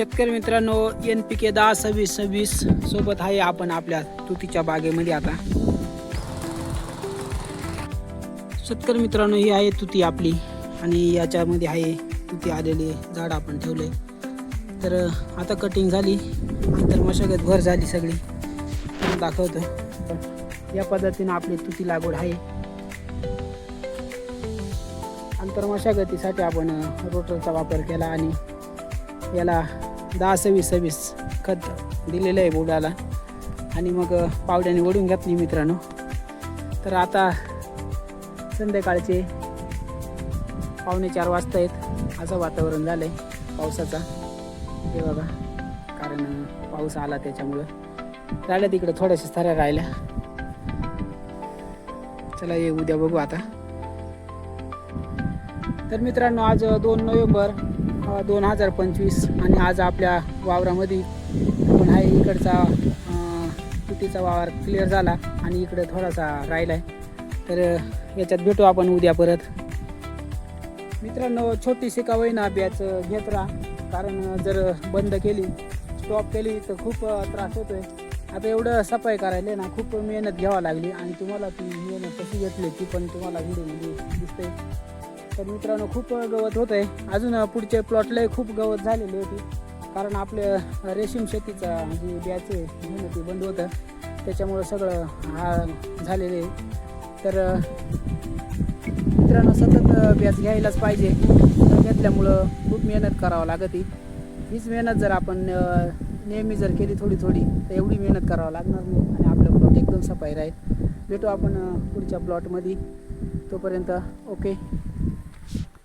शेतकरी मित्रांनो N P के दहा सव्वीस सव्वीस सोबत आहे आपण आपल्या तुतीच्या बागेमध्ये आता. शेतकरी मित्रांनो ही आहे तुती आपली आणि याच्यामध्ये आहे तुती आलेली झाड आपण ठेवले. तर आता कटिंग झाली नंतर मशागत भर झाली सगळी. दाखवतो. या पद्धतीनं आपली तुती लागवड आहे. अंतर मशागतीसाठी आपण रोटरचा वापर केला आणि याला दहा सव्वीस सव्वीस खत दिलेलं आहे बुडाला. आणि मग पावड्याने ओढून घातली मित्रांनो. तर आता संध्याकाळचे पावणे चार वाजता आहेत. असं वातावरण झालं आहे पावसाचा. हे बघा कारण पाऊस आला त्याच्यामुळं. राहिल्या तिकडे थोड्याशा साऱ्या राहिल्या. चला ये उद्या बघू आता. तर मित्रांनो आज दोन नोव्हेंबर दोन हजार पंचवीस आणि आज आपल्या वावरामध्ये आपण आहे इकडचा अं, तुतीचा वावर क्लिअर झाला आणि इकडे थोडासा राहिला आहे तर याच्यात भेटू आपण उद्या परत. मित्रांनो छोटीशी का होईना बॅच घेत राहा. कारण जर बंद केली स्टॉप केली तर खूप त्रास होतो आहे आता एवढं सफाई करायला ना खूप मेहनत घ्यावा लागली आणि तुम्हाला ती मेहनत कशी घेतली ती पण तुम्हाला व्हिडिओमध्ये दिसते तर मित्रांनो खूप गवत होत आहे अजून पुढचे प्लॉटलाही खूप गवत झालेली होती. कारण आपलं रेशीम शेतीचा जी म्हणजे बॅच आहे ते बंद होतं. त्याच्यामुळं सगळं हा झालेले आहे. तर मित्रांनो सतत बॅच घ्यायलाच पाहिजे. घेतल्यामुळं खूप मेहनत करावं लागत हीच मेहनत जर आपण नेहमी जर केली थोडी थोडी तर एवढी मेहनत करावं लागणार नाही. आणि आपलं प्लॉट एकदम सफाई राहील. भेटू आपण पुढच्या प्लॉटमध्ये तोपर्यंत ओके